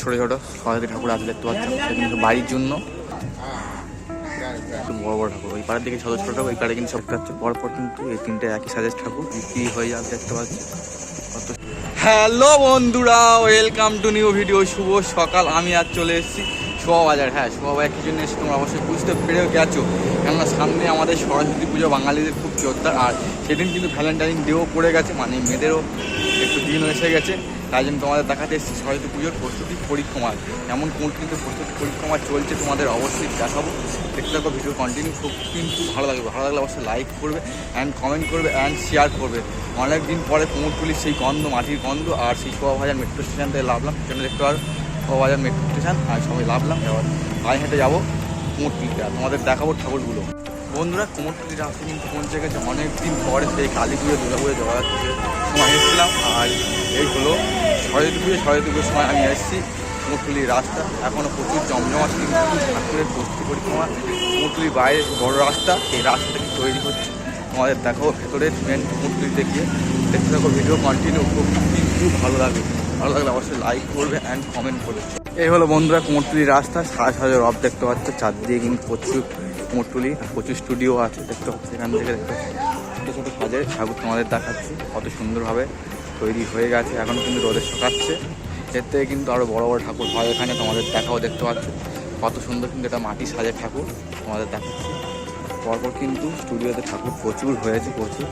ছোট ছোট সরস্বতী ঠাকুর আছে দেখতে পাচ্ছ। কিন্তু বাড়ির জন্য। একটু বড় বড় ঠাকুর। ওই পাড়ার দিকে ছোট ছোট ঠাকুর, ওই পাড়ে কিন্তু সব হচ্ছে পরপর কিন্তু এই তিনটে একই সাইজের ঠাকুর। বিক্রি হয়ে যাবে দেখতে পাচ্ছি। হ্যালো বন্ধুরা ওয়েলকাম টু নিউ ভিডিও শুভ সকাল। আমি আজ চলে এসেছি শোভাবাজার। হ্যাঁ শোভাবাজার কি জন্য এসে তোমরা অবশ্যই বুঝতে পেরেও গেছো। কেননা সামনে আমাদের সরস্বতী পুজো, বাঙালিদের খুব জোরদার। আর সেদিন কিন্তু ভ্যালেন্টাইন ডেও পড়ে গেছে মানে মেয়েদেরও একটু দিন এসে গেছে। তাই জন্য তোমাদের দেখাতে এসেছি। সরস্বতী পুজোর প্রস্তুতি পরিক্রমা এমন কোন কিন্তু প্রস্তুতি পরিক্রমা চলছে তোমাদের অবশ্যই দেখাবো। দেখতে থাকো ভিডিও কন্টিনিউ খুব কিন্তু ভালো লাগবে। ভালো লাগলে অবশ্যই লাইক করবে অ্যান্ড কমেন্ট করবে অ্যান্ড শেয়ার করবে। অনেক দিন পরে কুমোরটুলির সেই গন্ধ, মাটির গন্ধ আর সেই শোভাবাজার মেট্রো স্টেশন থেকে লাভলাম। সেখানে দেখতে পারো শোভাবাজার মেট্রো স্টেশন আর সবাই লাভলাম। এবার পায়ে হেঁটে যাব কুমোরটুলিতে তোমাদের দেখাবো ঠাকুরগুলো। বন্ধুরা কুমোরটুলি রাস্তা কিন্তু পৌঁছে গেছে অনেক দিন পরে সেই কালী পুজো দুর্গা পুজো জগদ্ধাত্রী সময় এসেছিলাম। আর এই হলো সরস্বতী পুজো সরস্বতী পুজোর সময় আমি এসেছি কুমোরটুলির রাস্তা। এখনও প্রচুর জমজমাট কিন্তু ঠাকুরের প্রস্তুতি পরিক্রমা। কুমোরটুলির বাইরে বড় রাস্তা এই রাস্তাটা তৈরি হচ্ছে। তোমাদের দেখাবো ভেতরের মেন কুমোরটুলিতে গিয়ে দেখতে থাকো ভিডিও কন্টিনিউ কিন্তু ভালো লাগবে। ভালো লাগলে অবশ্যই লাইক করবে অ্যান্ড কমেন্ট করবে। এই হলো বন্ধুরা কুমোরটুলির রাস্তা। সাড়ে সাড়ে রব দেখতে পাচ্ছ, চারদিকে কিন্তু প্রচুর আর প্রচুর স্টুডিও আছে, দেখতে পাচ্ছি এখান থেকে দেখতে ছোটো ছোটো সাজের ঠাকুর তোমাদের দেখাচ্ছি, কত সুন্দরভাবে তৈরি হয়ে গেছে এখন কিন্তু রোদে শোকাচ্ছে। এর থেকে কিন্তু আরও বড় বড় ঠাকুর হয় এখানে, তোমাদের দেখাও দেখতে পাচ্ছ। কত সুন্দর কিন্তু এটা মাটি সাজের ঠাকুর, তোমাদের দেখাচ্ছি। পরপর কিন্তু স্টুডিওতে ঠাকুর প্রচুর হয়েছে, প্রচুর।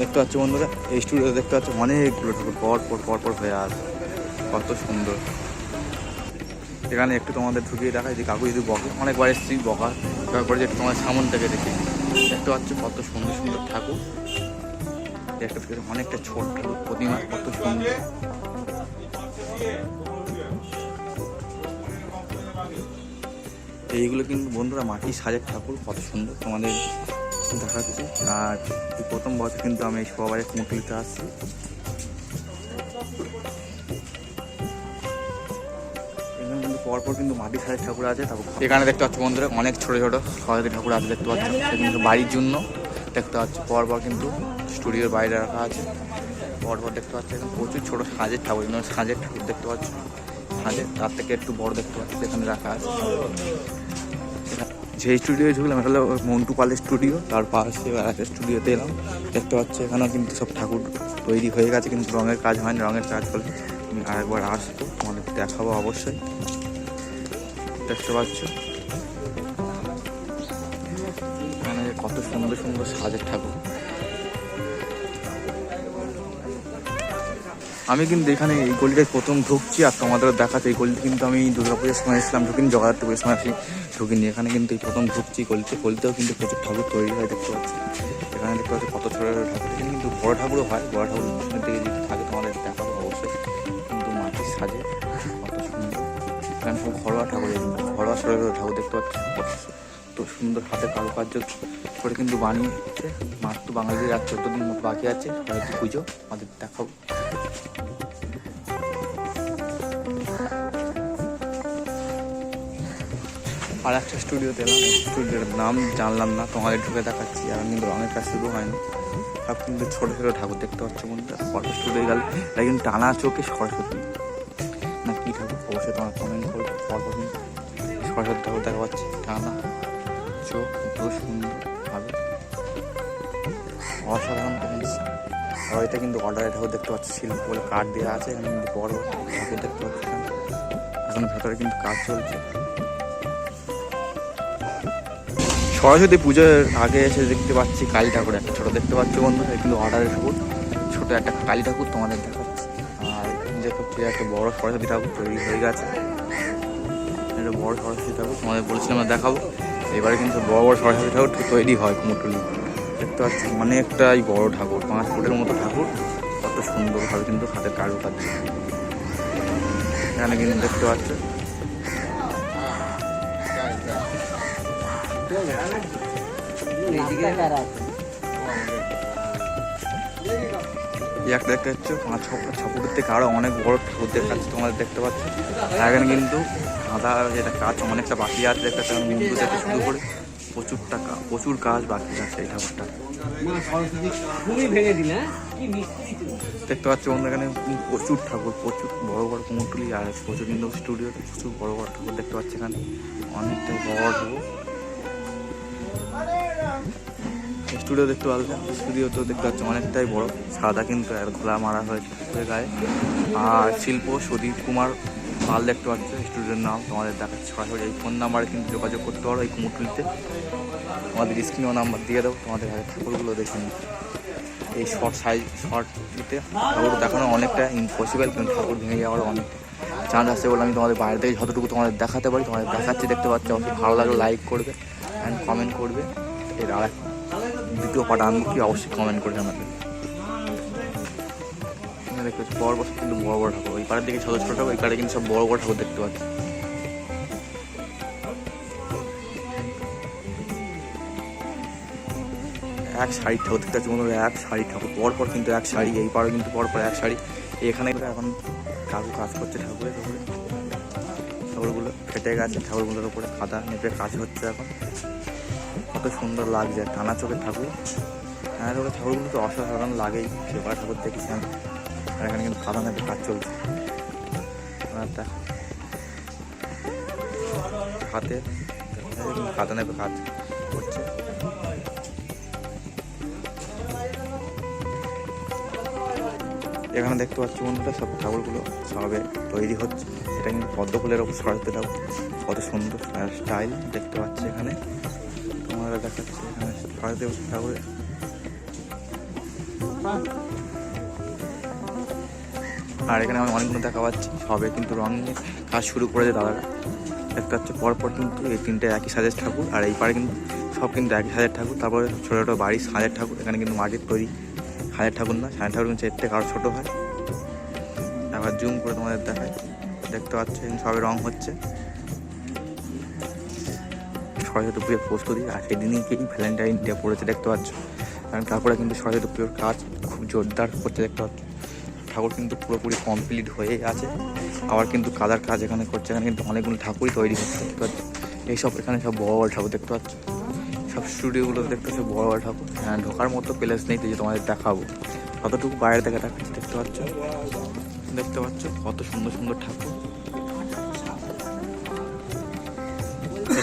দেখতে পাচ্ছ বন্ধুরা, এই স্টুডিওতে দেখতে পাচ্ছ অনেকগুলো ঠাকুর পর পর পর পর হয়ে আছে, কত সুন্দর। এখানে একটু তোমাদের ঢুকিয়ে দেখায় যে কাকু যদি বকে, অনেকবার এসেছি বকা তারপরে যে তোমাদের সামন থেকে দেখি। দেখতে পাচ্ছ কত সুন্দর সুন্দর ঠাকুর। একটা থেকে অনেকটা ছোট ঠাকুর, প্রতিমা, কত সুন্দর। এইগুলো কিন্তু বন্ধুরা মাটির সাজের ঠাকুর, কত সুন্দর তোমাদের দেখাচ্ছি। আর প্রথম বছর কিন্তু আমি শোভাবাজার কুমুটলিতে আসছি। পরপর কিন্তু মাটির সাজের ঠাকুর আছে, তারপর এখানে দেখতে পাচ্ছ বন্ধুরা, অনেক ছোট ছোট সরস্বতী ঠাকুর আছে, দেখতে পাচ্ছ? কিন্তু বাড়ির জন্য, দেখতে পাচ্ছ? পরপর কিন্তু স্টুডিওর বাইরে রাখা আছে। পরপর দেখতে পাচ্ছ, এখানে প্রচুর ছোট সাজের ঠাকুর সাজের ঠাকুর দেখতে পাচ্ছ? সাজের, তার থেকে একটু বড় দেখতে পাচ্ছ, এখানে রাখা আছে। যে স্টুডিও ঢুকলাম এটা হলো মন্টু পালের স্টুডিও, তার পাশে একটা স্টুডিওতে এলাম। দেখতে পাচ্ছ, এখানেও কিন্তু সব ঠাকুর তৈরি হয়ে গেছে, কিন্তু রঙের কাজ হয়নি, রঙের কাজ হলে তুমি আরেকবার আসব, তোমাদের দেখাবো অবশ্যই। দেখতে পাচ্ছ। এখানে কত সুন্দর সুন্দর সাজের ঠাকুর। আমি কিন্তু এখানে এই গলিটায় প্রথম ঢুকছি আর তোমাদের দেখাতে এই গলিতে কিন্তু আমি দুর্গাপুজোর সময় এসেছিলাম, ঢুকিনি জগদ্ধাত্রী পুজোর সময় আসি, ঢুকিনি। এখানে কিন্তু এই প্রথম ঢুকছি গলিতে। গলিতেও কিন্তু প্রচুর ঠাকুর তৈরি হয়, দেখতে পাচ্ছি। এখানে দেখতে পাচ্ছি কত ছোটো ঠাকুর। কিন্তু বড় ঠাকুরও হয়, বড় ঠাকুর এখানে সব ঘরোয়া ঠাকুর ঘরোয়া ছোটো ঠাকুর দেখতে পাচ্ছি তো সুন্দর হাতে কারুকার্য করে কিন্তু বানিয়েছে। মাত্র বাঙালিদের আর চোদ্দ দিন মতো বাকি আছে। সরস্বতী পুজো, আমাদের দেখাও। আর একটা স্টুডিওতে এলাম। স্টুডিওর নাম জানলাম না, তোমাদের ঢুকে দেখাচ্ছি। আর কিন্তু রঙের কাজ শুরু হয়নি। সব কিন্তু ছোটো ছোটো ঠাকুর দেখতে পাচ্ছ বন্ধুরা। ফটো স্টুডিও গেলে এটা কিন্তু টানা চোখে সরস্বতী। অবশ্যই তোমার কমেন্ট করবে কিন্তু সরস্বতী ঠাকুর দেখা পাচ্ছি টানা চোখ এত সুন্দরভাবে অসাধারণ কিন্তু। আর এটা কিন্তু অর্ডারে ঠাকুর দেখতে পাচ্ছি, শিল্প বলে কাঠ দেওয়া আছে, এখানে কিন্তু বড় ঠাকুর দেখতে পাচ্ছি এখানে। ভেতরে কিন্তু কাজ চলছে। সরস্বতী পুজোর আগে এসে দেখতে পাচ্ছি কালী ঠাকুর, একটা ছোটো দেখতে পাচ্ছি বন্ধুরা, এটা কিন্তু অর্ডারের ঠাকুর। ছোটো একটা কালী ঠাকুর তোমাদের পাচ্ছি একটা বড় সরস্বতী ঠাকুর তৈরি হয়ে গেছে। একটা বড় সরস্বতী ঠাকুর, তোমাদের বলছিলাম দেখাবো। এবারে কিন্তু বড় বড় সরস্বতী ঠাকুর তৈরি হয় কুমোরটুলি দেখতে পাচ্ছি অনেকটাই বড় ঠাকুর, পাঁচ ফুটের মতো ঠাকুর। কত সুন্দরভাবে কিন্তু হাতের কারুকার্য। এখানে কিন্তু দেখতে পাচ্ছ এই একটা দেখতে পাচ্ছ? পাঁচ ছ ছ ফুটের থেকে আরও অনেক বড় ঠাকুর দেখাচ্ছে তোমাদের দেখতে পাচ্ছ। এখানে কিন্তু সাদা যেটা কাজ অনেকটা বাকি আছে দেখতে পাচ্ছ। মুন্ডু থেকে শুরু করে। প্রচুর টাকা প্রচুর কাজ বাকি আছে এই ঠাকুরটা। হ্যাঁ? দেখতে পাচ্ছ বন্ধু এখানে প্রচুর ঠাকুর প্রচুর বড় বড় কুমোরটুলি আর প্রচুর কিন্তু স্টুডিওতে প্রচুর বড় বড় ঠাকুর দেখতে পাচ্ছি এখানে। অনেকটাই বড় ঠাকুর স্টুডিও দেখতে পাচ্ছেন স্টুডিও তো দেখতে পাচ্ছি অনেকটাই বড়। সাদা কিন্তু আর খোলা মারা হয়েছে গায়ে। আর শিল্প সুদীপ কুমার পাল দেখতে পাচ্ছ। স্টুডিওর নাম তোমাদের দেখাচ্ছে সরাসরি। এই ফোন নাম্বারে কিন্তু যোগাযোগ করতে পারো এই কুমোরটুলিতে। তোমাদের স্ক্রিনও নাম্বার দিয়ে দেবো। তোমাদের আগে ঠাকুরগুলো দেখে নিই এই শর্ট সাইজ শর্ট ঠাকুর দেখানো অনেকটা ইম্পসিবল কিন্তু ঠাকুর ভেঙে যাওয়ার অনেক চান্স আছে বলে আমি তোমাদের বাইরে থেকে যতটুকু তোমাদের দেখাতে পারি, তোমাদের দেখাচ্ছি দেখতে পাচ্ছি। অবশ্যই ভালো লাগলে লাইক করবে অ্যান্ড কমেন্ট করবে। এর আর এক দ্বিতীয় পার্ট আনব কি অবশ্যই কমেন্ট করে জানাবে এখানে দেখতে পাচ্ছি, বড় বড় কিন্তু বড় বড় ঠাকুর। ওই পাড়ের দিকে ছোটো ছোটো ঠাকুর, ওই পাড়ে কিন্তু সব বড় বড় ঠাকুর দেখতে পাচ্ছি। এক শাড়ি ঠাকুর দেখতে পাচ্ছি, বন্ধুরা, এক শাড়ি ঠাকুর। পর পর কিন্তু এক শাড়ি, এই পাড়ে কিন্তু পর পর এক শাড়ি। এখানে এখন কাকু কাজ করছে ঠাকুরের উপরে ঠাকুরগুলো ফেটে গেছে ঠাকুরগুলোর উপরে কাদা নেপে কাজ হচ্ছে এখন। কত সুন্দর লাগছে, টানা চোখের ঠাকুর। টানা চোখের ঠাকুরগুলো তো অসাধারণ লাগেই, সেবার ঠাকুর দেখেছি আমি। আর এখানে কিন্তু কাদা নেপে কাজ চলছে। হাতে কাজ করছে। এখানে দেখতে পাচ্ছি বন্ধুরা, সব ঠাকুরগুলো সবে তৈরি হচ্ছে। এটা কিন্তু পদ্ম ফুলের ওপর সরাতে ঠাকুর। কত সুন্দর স্টাইল দেখতে পাচ্ছি এখানে। তোমরা দেখাচ্ছে। এখানে সরাতে ঠাকুরের আর এখানে আমি অনেকগুলো দেখা পাচ্ছি, সবে কিন্তু রং নিয়ে কাজ শুরু করেছে দাদারা। দেখতে পাচ্ছি, পরপর কিন্তু এই তিনটে একই সাজের ঠাকুর, আর এই পাড়ে কিন্তু সব কিন্তু একই সাজের ঠাকুর। তারপরে ছোটো ছোটো বাড়ির সাজের ঠাকুর, এখানে কিন্তু মাটির তৈরি হাজার ঠাকুর না, সাজার ঠাকুর কিন্তু এর থেকে আরও ছোটো হয়। আবার জুম করে তোমাদের দেখায় দেখতে পাচ্ছ সবে রং হচ্ছে। সরস্বতী পুজোর প্রস্তুতি আর সেদিনকেই ভ্যালেন্টাইন ডে পড়েছে দেখতে পাচ্ছ? কারণ তারপরে কিন্তু সরস্বতী পুজোর কাজ খুব জোরদার করছে দেখতে পাচ্ছ। ঠাকুর কিন্তু পুরোপুরি কমপ্লিট হয়ে আছে। আবার কিন্তু কাদার কাজ এখানে করছে, এখানে কিন্তু অনেকগুলো ঠাকুরই তৈরি হচ্ছে দেখতে পাচ্ছ। এইসব এখানে সব বড় বড় ঠাকুর দেখতে পাচ্ছ। সব স্টুডিওগুলো দেখতে পাচ্ছ বড় বড় ঠাকুর। হ্যাঁ ঢোকার মতো প্লেস নেই তো যে তোমাদের দেখাবো। কতটুকু বাইরে থেকে দেখতে পাচ্ছ। দেখতে পাচ্ছ কত সুন্দর সুন্দর ঠাকুর।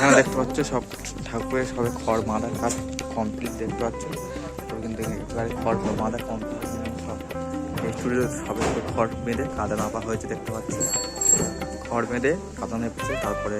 এখানে দেখতে পাচ্ছ, সব ঠাকুরের সবে খড় বাঁধার কাজ কমপ্লিট দেখতে পাচ্ছ। তারপর কিন্তু একেবারে খড় বাঁধা কমপ্লিট সব এই সবে খড় বেঁধে কাদা নাপা হয়েছে দেখতে পাচ্ছ। খড় বেঁধে কাদা নেপেছে, তারপরে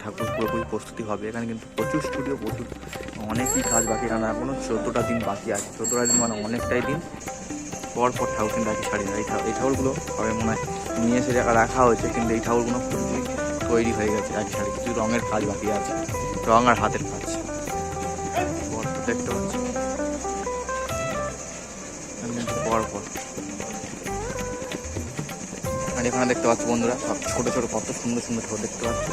ঠাকুর পুরোপুরি প্রস্তুতি হবে। এখানে কিন্তু প্রচুর স্টুডিও প্রচুর অনেকই কাজ বাকি। এখানে এখনও চোদ্দোটা দিন বাকি আছে। চোদ্দোটা দিন মানে অনেকটাই দিন। পর পর ঠাকুর কিন্তু শাড়ি। এই ঠাকুর এই ঠাকুরগুলো সবাই মনে হয় নিয়ে এসে রাখা হয়েছে, কিন্তু এই পুরোপুরি তৈরি হয়ে গেছে এক শাড়ি কিছু রঙের কাজ বাকি আছে। রং আর হাতের কাজ। দেখতে পাচ্ছি? আর এখানে দেখতে পাচ্ছ বন্ধুরা, সব ছোটো ছোটো, কত সুন্দর সুন্দর ঠাকুর দেখতে পাচ্ছ?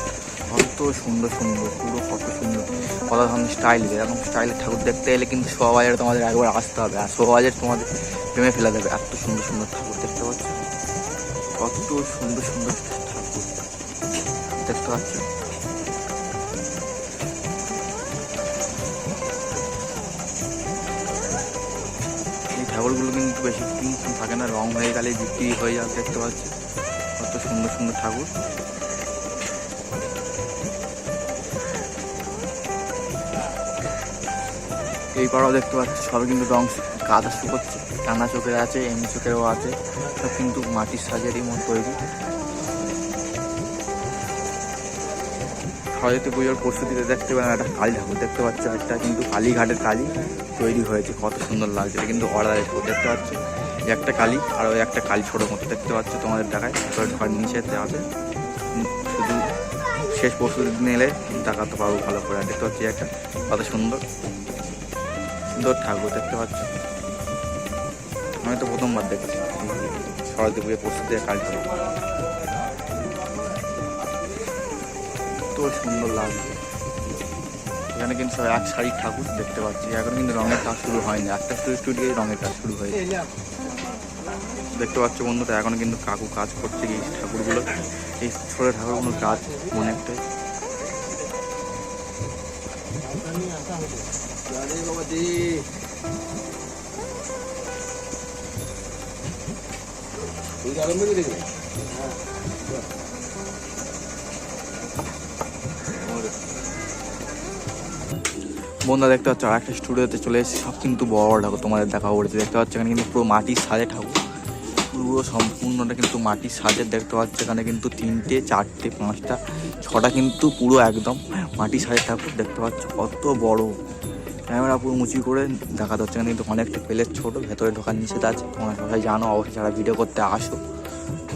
কত সুন্দর সুন্দর, পুরো কত সুন্দর। কত ধরনের স্টাইল এরকম স্টাইলের ঠাকুর দেখতে এলে কিন্তু শোভাবাজারে তোমাদের একবার আসতে হবে। আর শোভাবাজার তোমাদের প্রেমে ফেলে দেবে। এত সুন্দর সুন্দর ঠাকুর দেখতে পাচ্ছ? কত সুন্দর সুন্দর পাচ্ছ এই ঠাকুরগুলো কিন্তু বেশি থাকে না, রং হয়ে গেলে বিক্রি হয়ে যাবে দেখতে পাচ্ছি কত সুন্দর সুন্দর ঠাকুর এই পাড়াও দেখতে পাচ্ছি, সবাই কিন্তু রং কাদা শুকোচ্ছে। টানা চোখের আছে, এমনি চোখেরও আছে। সব কিন্তু মাটির সাজেরই মতো তৈরি। সরস্বতী পুজোর প্রস্তুতিতে দেখতে পেলাম, একটা কালী ঠাকুর দেখতে পাচ্ছি একটা কিন্তু কালীঘাটের কালী তৈরি হয়েছে, কত সুন্দর লাগছে, এটা কিন্তু অর্ডারের দেখতে পাচ্ছি। একটা কালী, আর ওই একটা কালী ছোটো মতো দেখতে পাচ্ছ তোমাদের ভিতরে ঢোকার নিচেতে আছে শুধু শেষ প্রস্তুতি নিলে টাকা তো পারব ভালো করে দেখতে পাচ্ছি একটা কত সুন্দর সুন্দর ঠাকুর দেখতে পাচ্ছ। আমি তো প্রথমবার দেখছি, সরস্বতী পুজোর প্রস্তুতি কালী ঠাকুর। সুন্দর লাগছে। এখানে কিন্তু সব এক শাড়ির ঠাকুর দেখতে পাচ্ছি। এখন কিন্তু রঙের কাজ শুরু হয়নি। একটা স্টুডিওয় রঙের কাজ শুরু হয়েছে। দেখতে পাচ্ছ বন্ধুরা, এখন কিন্তু কাকু কাজ গিয়ে এই ঠাকুরগুলো। এই ছোটো ঠাকুরগুলোর কাজ মনে অনেকটাই বন্ধুরা দেখতে পাচ্ছ, আর একটা স্টুডিওতে চলে এসেছে। সব কিন্তু বড় বড় ঠাকুর তোমাদের দেখা পড়েছে দেখতে পাচ্ছ, এখানে কিন্তু পুরো মাটির সাজে ঠাকুর। পুরো সম্পূর্ণটা কিন্তু মাটির সাজের। দেখতে পাচ্ছ, এখানে কিন্তু তিনটে, চারটে, পাঁচটা, ছটা কিন্তু পুরো একদম মাটির সাজের ঠাকুর। দেখতে পাচ্ছ, কত বড়। ক্যামেরা পুরো উঁচু করে দেখাতে হচ্ছে। এখানে কিন্তু অনেকটা প্লেট ছোট, ভেতরে ঢোকার নিষেধ আছে। তোমরা সবাই জানো, অবশ্যই যারা ভিডিও করতে আসো।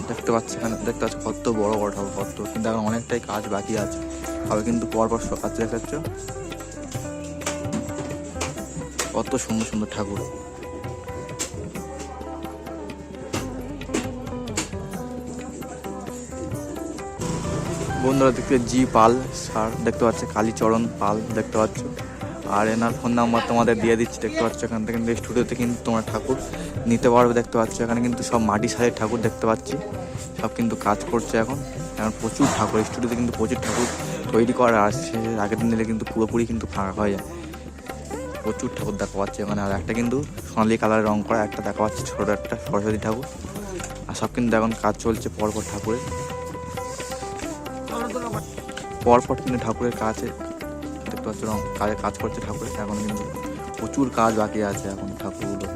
দেখতে পাচ্ছ, এখানে দেখতে পাচ্ছ, কত বড় বড় ঠাকুর, কত। কিন্তু এখন অনেকটাই কাজ বাকি আছে। তবে কিন্তু পরপর সব কাজ দেখতে কত সুন্দর সুন্দর ঠাকুর। বন্ধুরা, দেখতে জি পাল স্যার, দেখতে পাচ্ছে কালীচরণ পাল, দেখতে পাচ্ছ। আর এনার ফোন নাম্বার তোমাদের দিয়ে দিচ্ছি, দেখতে পাচ্ছ এখান থেকে কিন্তু স্টুডিওতে কিন্তু তোমরা ঠাকুর নিতে পারবে, দেখতে পাচ্ছ। এখানে কিন্তু সব মাটি সারের ঠাকুর দেখতে পাচ্ছি। সব কিন্তু কাজ করছে এখন। এখন প্রচুর ঠাকুর স্টুডিওতে কিন্তু প্রচুর ঠাকুর তৈরি করা আসছে। আগের দিন নিলে কিন্তু পুরোপুরি কিন্তু ফাঁকা হয়ে যায়। প্রচুর ঠাকুর দেখা পাচ্ছি ওখানে আর একটা কিন্তু সোনালি কালারের রং করা, একটা দেখা পাচ্ছি ছোটো, একটা সরস্বতী ঠাকুর। আর সব কিন্তু এখন কাজ চলছে পরপর ঠাকুরের। পরপর কিন্তু ঠাকুরের কাছে দেখতে পাচ্ছ রং কাজে কাজ করছে ঠাকুরের এখন কিন্তু প্রচুর কাজ বাকি আছে এখন ঠাকুরগুলো।